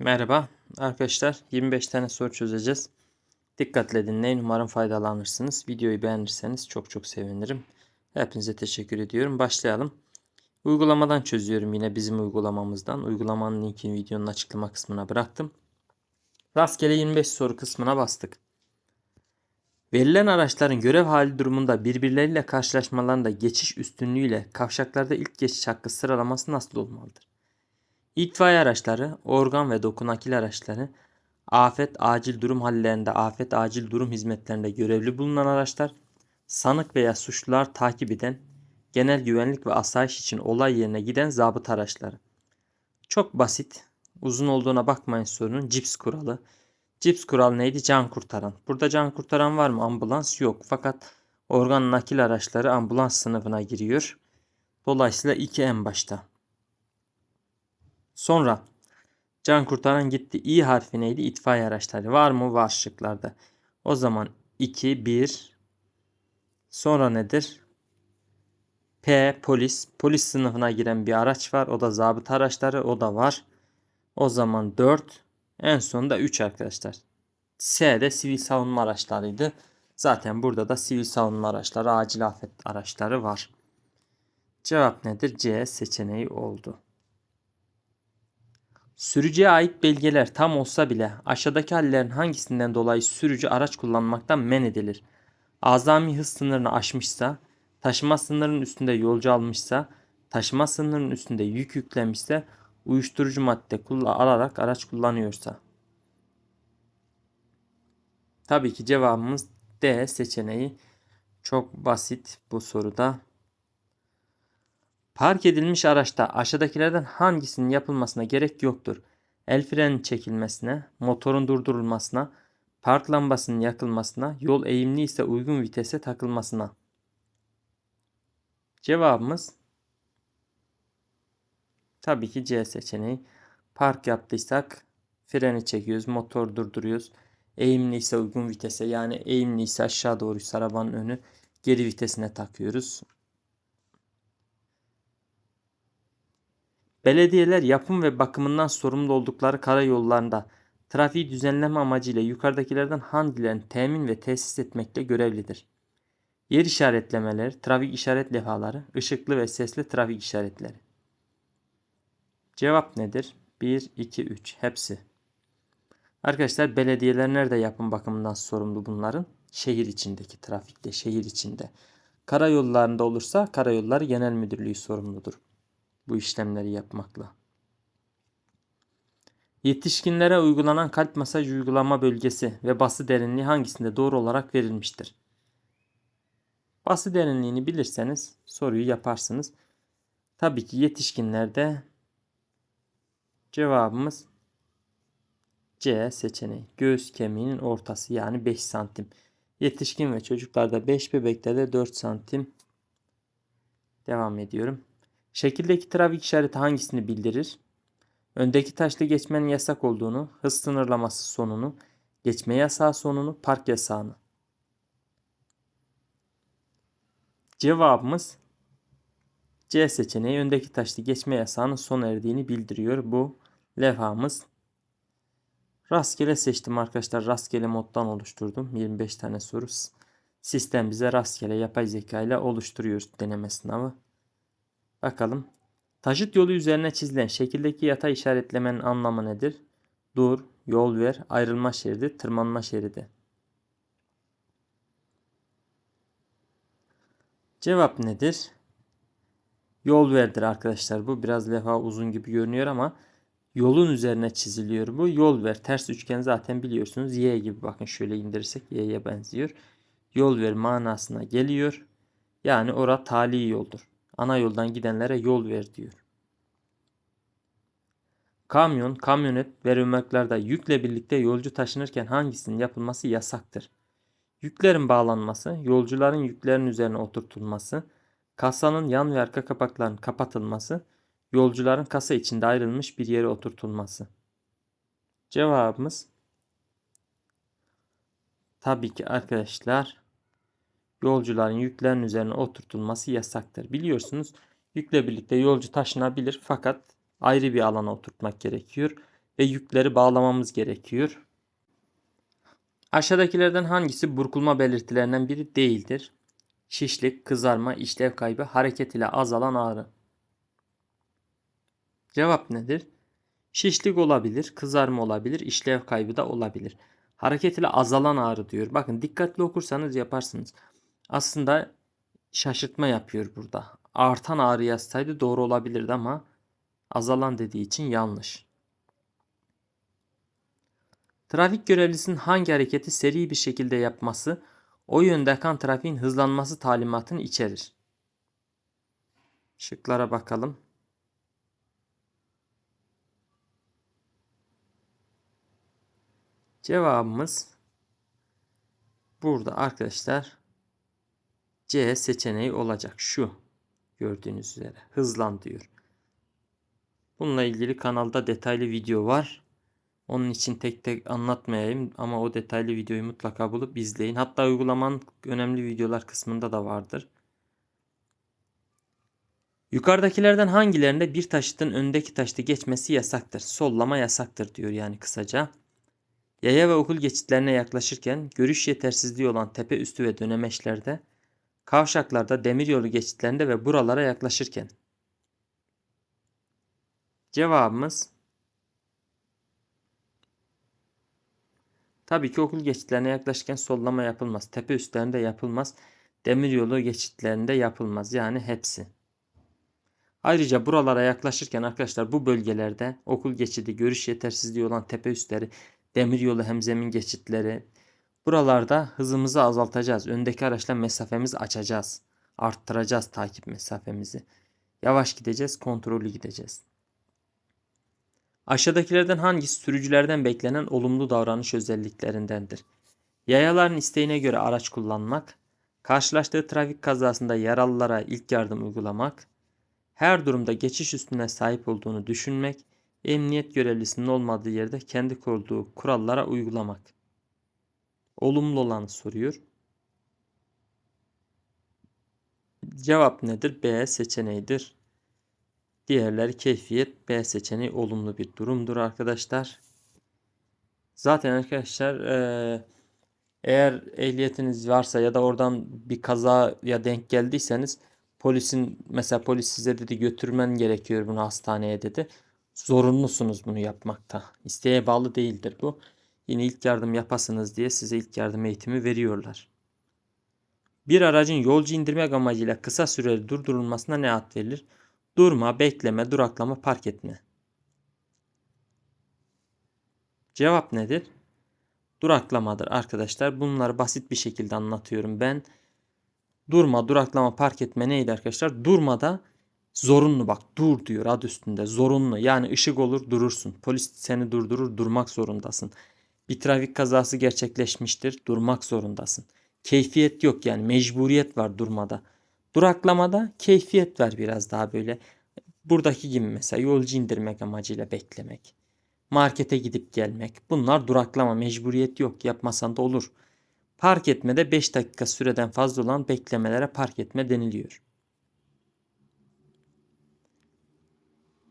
Merhaba arkadaşlar 25 tane soru çözeceğiz. Dikkatle dinleyin umarım faydalanırsınız. Videoyu beğenirseniz çok çok sevinirim. Hepinize teşekkür ediyorum. Başlayalım. Uygulamadan çözüyorum yine bizim uygulamamızdan. Uygulamanın linkini videonun açıklama kısmına bıraktım. Rastgele 25 soru kısmına bastık. Verilen araçların görev hali durumunda birbirleriyle karşılaşmalarında geçiş üstünlüğüyle kavşaklarda ilk geçiş hakkı sıralaması nasıl olmalıdır? İtfaiye araçları, organ ve dokunakil araçları, afet acil durum hallerinde, afet acil durum hizmetlerinde görevli bulunan araçlar, sanık veya suçlular takip eden, genel güvenlik ve asayiş için olay yerine giden zabıt araçları. Çok basit, uzun olduğuna bakmayın sorunun cips kuralı. Cips kuralı neydi? Can kurtaran. Burada can kurtaran var mı? Ambulans yok. Fakat organ nakil araçları ambulans sınıfına giriyor. Dolayısıyla iki en başta. Sonra can kurtaran gitti. İ harfi neydi? İtfaiye araçları. Var mı? Var şıklarda. O zaman 2, 1. Sonra nedir? P polis. Polis sınıfına giren bir araç var. O da zabıt araçları. O da var. O zaman 4. En sonunda 3 arkadaşlar. S de sivil savunma araçlarıydı. Zaten burada da sivil savunma araçları, acil afet araçları var. Cevap nedir? C seçeneği oldu. Sürücüye ait belgeler tam olsa bile aşağıdaki hallerin hangisinden dolayı sürücü araç kullanmaktan men edilir? Azami hız sınırını aşmışsa, taşıma sınırının üstünde yolcu almışsa, taşıma sınırının üstünde yük yüklemişse, uyuşturucu madde alarak araç kullanıyorsa. Tabii ki cevabımız D seçeneği. Çok basit bu soruda. Park edilmiş araçta aşağıdakilerden hangisinin yapılmasına gerek yoktur? El frenin çekilmesine, motorun durdurulmasına, park lambasının yakılmasına, yol eğimli ise uygun vitese takılmasına. Cevabımız tabii ki C seçeneği. Park yaptıysak freni çekiyoruz, motor durduruyoruz. Eğimli ise uygun vitese yani eğimli ise aşağı doğru arabanın önü geri vitesine takıyoruz. Belediyeler yapım ve bakımından sorumlu oldukları karayollarında trafiği düzenleme amacıyla yukarıdakilerden hangilerini temin ve tesis etmekle görevlidir? Yer işaretlemeleri, trafik işaret levhaları, ışıklı ve sesli trafik işaretleri. Cevap nedir? 1, 2, 3 hepsi. Arkadaşlar belediyeler nerede yapım bakımından sorumlu bunların? Şehir içindeki trafikte, şehir içinde. Karayollarında olursa Karayolları Genel Müdürlüğü sorumludur bu işlemleri yapmakla. Yetişkinlere uygulanan kalp masaj uygulama bölgesi ve bası derinliği hangisinde doğru olarak verilmiştir? Bası derinliğini bilirseniz soruyu yaparsınız. Tabii ki yetişkinlerde cevabımız C seçeneği. Göğüs kemiğinin ortası yani 5 santim. Yetişkin ve çocuklarda 5 bebekte de 4 santim. Devam ediyorum. Şekildeki trafik işareti hangisini bildirir? Öndeki taşlı geçmenin yasak olduğunu, hız sınırlaması sonunu, geçme yasağı sonunu, park yasağını. Cevabımız C seçeneği öndeki taşlı geçme yasağının son erdiğini bildiriyor. Bu levhamız. Rastgele seçtim arkadaşlar. Rastgele moddan oluşturdum. 25 tane soru. Sistem bize rastgele yapay zeka ile oluşturuyoruz deneme sınavı. Bakalım. Taşıt yolu üzerine çizilen şekildeki yatay işaretlemenin anlamı nedir? Dur, yol ver, ayrılma şeridi, tırmanma şeridi. Cevap nedir? Yol verdir arkadaşlar bu. Biraz levha uzun gibi görünüyor ama yolun üzerine çiziliyor bu. Yol ver. Ters üçgen zaten biliyorsunuz. Y gibi bakın şöyle indirirsek Y'ye benziyor. Yol ver manasına geliyor. Yani ora tali yoldur ana yoldan gidenlere yol ver diyor. Kamyon, kamyonet ve römorklarda yükle birlikte yolcu taşınırken hangisinin yapılması yasaktır? Yüklerin bağlanması, yolcuların yüklerin üzerine oturtulması, kasanın yan ve arka kapaklarının kapatılması, yolcuların kasa içinde ayrılmış bir yere oturtulması. Cevabımız tabii ki arkadaşlar yolcuların yüklerin üzerine oturtulması yasaktır. Biliyorsunuz yükle birlikte yolcu taşınabilir fakat ayrı bir alana oturtmak gerekiyor ve yükleri bağlamamız gerekiyor. Aşağıdakilerden hangisi burkulma belirtilerinden biri değildir? Şişlik, kızarma, işlev kaybı, hareket ile azalan ağrı. Cevap nedir? Şişlik olabilir, kızarma olabilir, işlev kaybı da olabilir. Hareket ile azalan ağrı diyor. Bakın dikkatli okursanız yaparsınız. Aslında şaşırtma yapıyor burada. Artan ağrı yazsaydı doğru olabilirdi ama azalan dediği için yanlış. Trafik görevlisinin hangi hareketi seri bir şekilde yapması o yönde akan trafiğin hızlanması talimatını içerir? Şıklara bakalım. Cevabımız burada arkadaşlar C seçeneği olacak. Şu gördüğünüz üzere hızlan diyor. Bununla ilgili kanalda detaylı video var. Onun için tek tek anlatmayayım ama o detaylı videoyu mutlaka bulup izleyin. Hatta uygulamanın önemli videolar kısmında da vardır. Yukarıdakilerden hangilerinde bir taşıtın öndeki taşıtı geçmesi yasaktır? Sollama yasaktır diyor yani kısaca. Yaya ve okul geçitlerine yaklaşırken görüş yetersizliği olan tepe üstü ve dönemeçlerde, kavşaklarda, demiryolu geçitlerinde ve buralara yaklaşırken. Cevabımız Tabii ki okul geçitlerine yaklaşırken sollama yapılmaz. Tepe üstlerinde yapılmaz. Demiryolu geçitlerinde yapılmaz. Yani hepsi. Ayrıca buralara yaklaşırken arkadaşlar bu bölgelerde okul geçidi, görüş yetersizliği olan tepe üstleri, demiryolu hemzemin geçitleri buralarda hızımızı azaltacağız. Öndeki araçla mesafemizi açacağız. Arttıracağız takip mesafemizi. Yavaş gideceğiz, kontrollü gideceğiz. Aşağıdakilerden hangisi sürücülerden beklenen olumlu davranış özelliklerindendir? Yayaların isteğine göre araç kullanmak, karşılaştığı trafik kazasında yaralılara ilk yardım uygulamak, her durumda geçiş üstüne sahip olduğunu düşünmek, emniyet görevlisinin olmadığı yerde kendi kurduğu kurallara uygulamak. Olumlu olanı soruyor. Cevap nedir? B seçeneğidir. Diğerleri keyfiyet. B seçeneği olumlu bir durumdur arkadaşlar. Zaten arkadaşlar eğer ehliyetiniz varsa ya da oradan bir kazaya denk geldiyseniz polisin mesela polis size dedi götürmen gerekiyor bunu hastaneye dedi. Zorunlusunuz bunu yapmakta. İsteğe bağlı değildir bu. Yine ilk yardım yapasınız diye size ilk yardım eğitimi veriyorlar. Bir aracın yolcu indirmek amacıyla kısa süreli durdurulmasına ne ad verilir? Durma, bekleme, duraklama, park etme. Cevap nedir? Duraklamadır arkadaşlar. Bunları basit bir şekilde anlatıyorum ben. Durma, duraklama, park etme neydi arkadaşlar? Durmada zorunlu bak dur diyor adı üstünde zorunlu yani ışık olur durursun. Polis seni durdurur durmak zorundasın. Bir trafik kazası gerçekleşmiştir durmak zorundasın. Keyfiyet yok yani mecburiyet var durmada. Duraklamada keyfiyet var biraz daha böyle. Buradaki gibi mesela yolcu indirmek amacıyla beklemek. Markete gidip gelmek. Bunlar duraklama mecburiyet yok yapmasan da olur. Park etmede 5 dakika süreden fazla olan beklemelere park etme deniliyor.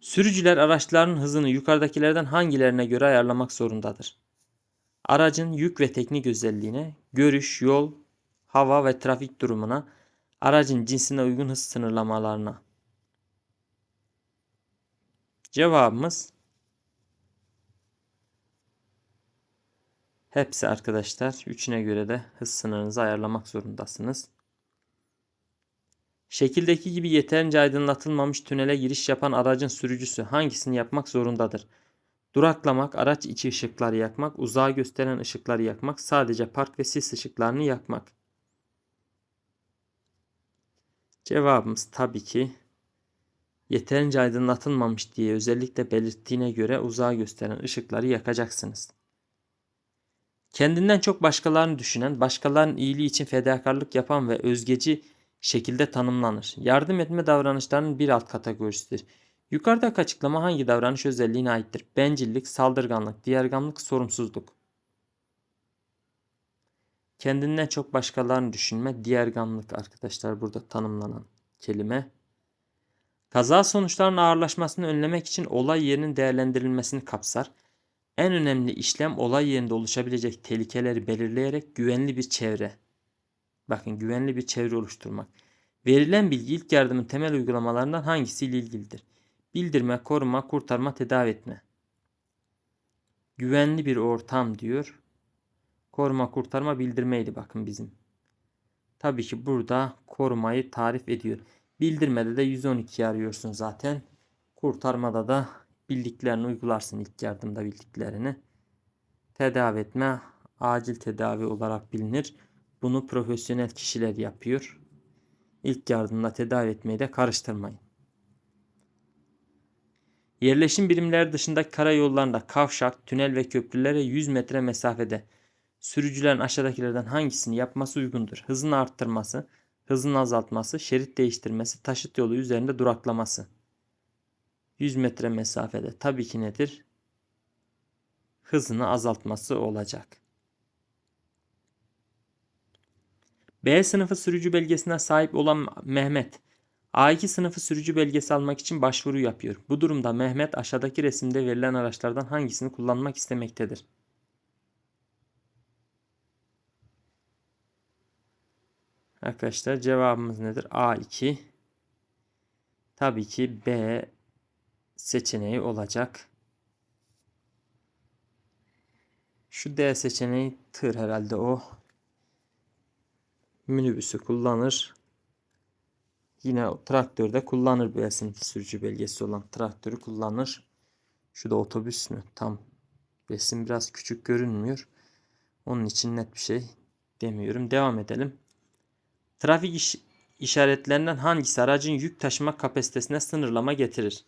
Sürücüler araçların hızını yukarıdakilerden hangilerine göre ayarlamak zorundadır? Aracın yük ve teknik özelliğine, görüş, yol, hava ve trafik durumuna, aracın cinsine uygun hız sınırlamalarına. Cevabımız hepsi arkadaşlar. Üçüne göre de hız sınırınızı ayarlamak zorundasınız. Şekildeki gibi yeterince aydınlatılmamış tünele giriş yapan aracın sürücüsü hangisini yapmak zorundadır? Duraklamak, araç içi ışıkları yakmak, uzağa gösteren ışıkları yakmak, sadece park ve sis ışıklarını yakmak. Cevabımız tabii ki yeterince aydınlatılmamış diye özellikle belirttiğine göre uzağa gösteren ışıkları yakacaksınız. Kendinden çok başkalarını düşünen, başkalarının iyiliği için fedakarlık yapan ve özgeci şekilde tanımlanır. Yardım etme davranışlarının bir alt kategorisidir. Yukarıdaki açıklama hangi davranış özelliğine aittir? Bencillik, saldırganlık, diğergamlık, sorumsuzluk. Kendinden çok başkalarını düşünme, diğergamlık arkadaşlar burada tanımlanan kelime. Kaza sonuçlarının ağırlaşmasını önlemek için olay yerinin değerlendirilmesini kapsar. En önemli işlem olay yerinde oluşabilecek tehlikeleri belirleyerek güvenli bir çevre. Bakın güvenli bir çevre oluşturmak. Verilen bilgi ilk yardımın temel uygulamalarından hangisiyle ilgilidir? Bildirme, koruma, kurtarma, tedavi etme. Güvenli bir ortam diyor. Koruma, kurtarma, bildirmeydi bakın bizim. Tabii ki burada korumayı tarif ediyor. Bildirmede de 112 arıyorsun zaten. Kurtarmada da bildiklerini uygularsın ilk yardımda bildiklerini. Tedavi etme acil tedavi olarak bilinir. Bunu profesyonel kişiler yapıyor. İlk yardımda tedavi etmeyi de karıştırmayın. Yerleşim birimleri dışındaki karayollarında kavşak, tünel ve köprülere 100 metre mesafede sürücülerin aşağıdakilerden hangisini yapması uygundur? Hızını arttırması, hızını azaltması, şerit değiştirmesi, taşıt yolu üzerinde duraklaması. 100 metre mesafede tabii ki nedir? Hızını azaltması olacak. B sınıfı sürücü belgesine sahip olan Mehmet A2 sınıfı sürücü belgesi almak için başvuru yapıyor. Bu durumda Mehmet aşağıdaki resimde verilen araçlardan hangisini kullanmak istemektedir? Arkadaşlar cevabımız nedir? A2. Tabii ki B seçeneği olacak. Şu D seçeneği tır herhalde o. Minibüsü kullanır. Yine traktörde kullanır sınıfı sürücü belgesi olan traktörü kullanır. Şu da otobüs mü? Tam resim biraz küçük görünmüyor. Onun için net bir şey demiyorum. Devam edelim. Trafik iş, işaretlerinden hangisi aracın yük taşıma kapasitesine sınırlama getirir?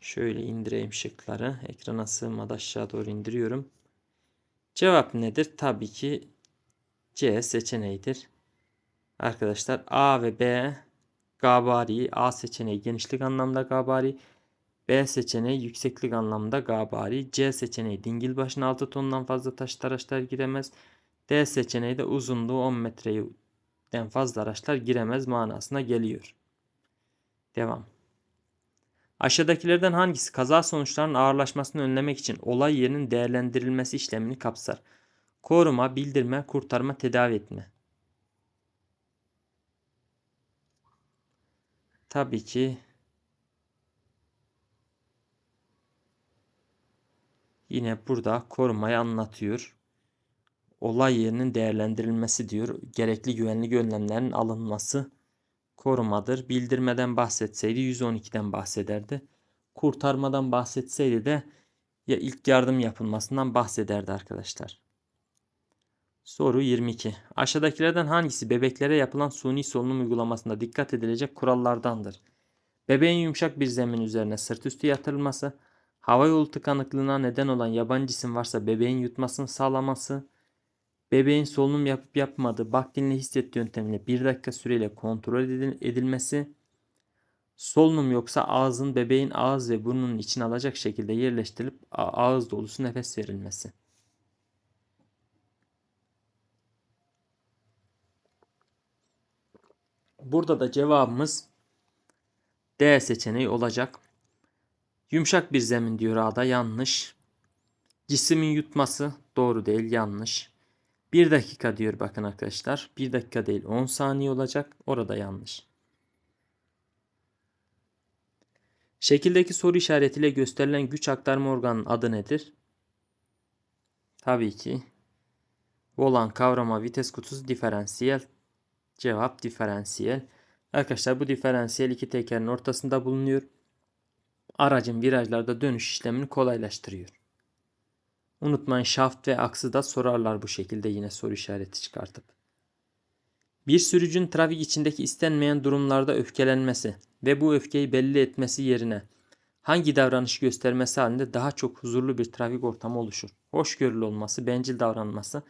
Şöyle indireyim şıkları. Ekrana sığmadı aşağı doğru indiriyorum. Cevap nedir? Tabii ki C seçeneğidir. Arkadaşlar A ve B gabari. A seçeneği genişlik anlamda gabari. B seçeneği yükseklik anlamda gabari. C seçeneği dingil başına 6 tondan fazla taşıt araçlar giremez. D seçeneği de uzunluğu 10 metreden fazla araçlar giremez manasına geliyor. Devam. Aşağıdakilerden hangisi kaza sonuçlarının ağırlaşmasını önlemek için olay yerinin değerlendirilmesi işlemini kapsar? Koruma, bildirme, kurtarma, tedavi etme. Tabii ki yine burada korumayı anlatıyor. Olay yerinin değerlendirilmesi diyor. Gerekli güvenlik önlemlerin alınması korumadır. Bildirmeden bahsetseydi 112'den bahsederdi. Kurtarmadan bahsetseydi de ya ilk yardım yapılmasından bahsederdi arkadaşlar. Soru 22. Aşağıdakilerden hangisi bebeklere yapılan suni solunum uygulamasında dikkat edilecek kurallardandır? Bebeğin yumuşak bir zemin üzerine sırt üstü yatırılması, hava yolu tıkanıklığına neden olan yabancı cisim varsa bebeğin yutmasını sağlaması, bebeğin solunum yapıp yapmadığı bak dinle hisset yöntemiyle 1 dakika süreyle kontrol edilmesi, solunum yoksa ağzın bebeğin ağız ve burnunun içine alacak şekilde yerleştirilip ağız dolusu nefes verilmesi. Burada da cevabımız D seçeneği olacak. Yumuşak bir zemin diyor A'da yanlış. Cismin yutması doğru değil yanlış. 1 dakika diyor bakın arkadaşlar. 1 dakika değil 10 saniye olacak. Orada yanlış. Şekildeki soru işaretiyle gösterilen güç aktarma organının adı nedir? Tabii ki volan kavrama vites kutusu diferansiyel Cevap diferansiyel. Arkadaşlar bu diferansiyel iki tekerin ortasında bulunuyor. Aracın virajlarda dönüş işlemini kolaylaştırıyor. Unutmayın şaft ve aksı da sorarlar bu şekilde yine soru işareti çıkartıp. Bir sürücünün trafik içindeki istenmeyen durumlarda öfkelenmesi ve bu öfkeyi belli etmesi yerine hangi davranış göstermesi halinde daha çok huzurlu bir trafik ortamı oluşur? Hoşgörülü olması, bencil davranması,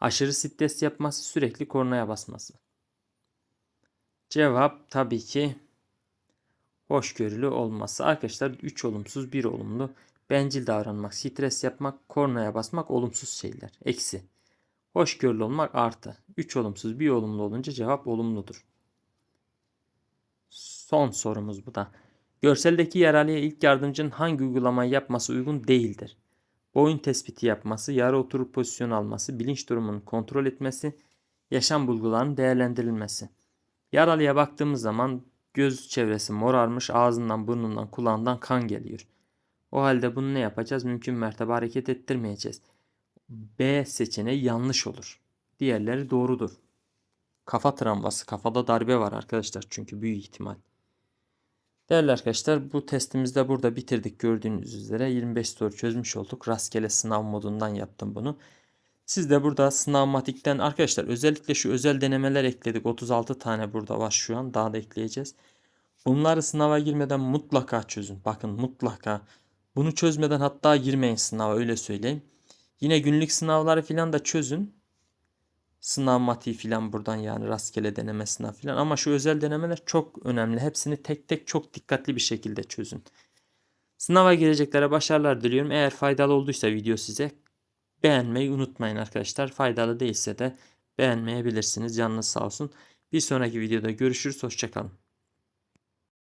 aşırı stres yapması, sürekli kornaya basması. Cevap tabii ki hoşgörülü olması. Arkadaşlar 3 olumsuz 1 olumlu. Bencil davranmak, stres yapmak, kornaya basmak olumsuz şeyler. Eksi. Hoşgörülü olmak artı. 3 olumsuz 1 olumlu olunca cevap olumludur. Son sorumuz bu da. Görseldeki yaralıya ilk yardımcının hangi uygulamayı yapması uygun değildir? Boyun tespiti yapması, yarı oturup pozisyon alması, bilinç durumunu kontrol etmesi, yaşam bulgularının değerlendirilmesi. Yaralıya baktığımız zaman göz çevresi morarmış, ağzından, burnundan, kulağından kan geliyor. O halde bunu ne yapacağız? Mümkün mertebe hareket ettirmeyeceğiz. B seçeneği yanlış olur. Diğerleri doğrudur. Kafa travması, kafada darbe var arkadaşlar çünkü büyük ihtimal. Değerli arkadaşlar bu testimizde burada bitirdik gördüğünüz üzere 25 soru çözmüş olduk. Rastgele sınav modundan yaptım bunu. Siz de burada sınavmatikten arkadaşlar özellikle şu özel denemeler ekledik. 36 tane burada var şu an daha da ekleyeceğiz. Bunları sınava girmeden mutlaka çözün. Bakın mutlaka. Bunu çözmeden hatta girmeyin sınava öyle söyleyeyim. Yine günlük sınavları filan da çözün. Sınav matiği filan buradan yani rastgele deneme sınav filan. Ama şu özel denemeler çok önemli. Hepsini tek tek çok dikkatli bir şekilde çözün. Sınava gireceklere başarılar diliyorum. Eğer faydalı olduysa video size beğenmeyi unutmayın arkadaşlar. Faydalı değilse de beğenmeyebilirsiniz. Canınız sağ olsun. Bir sonraki videoda görüşürüz. Hoşçakalın.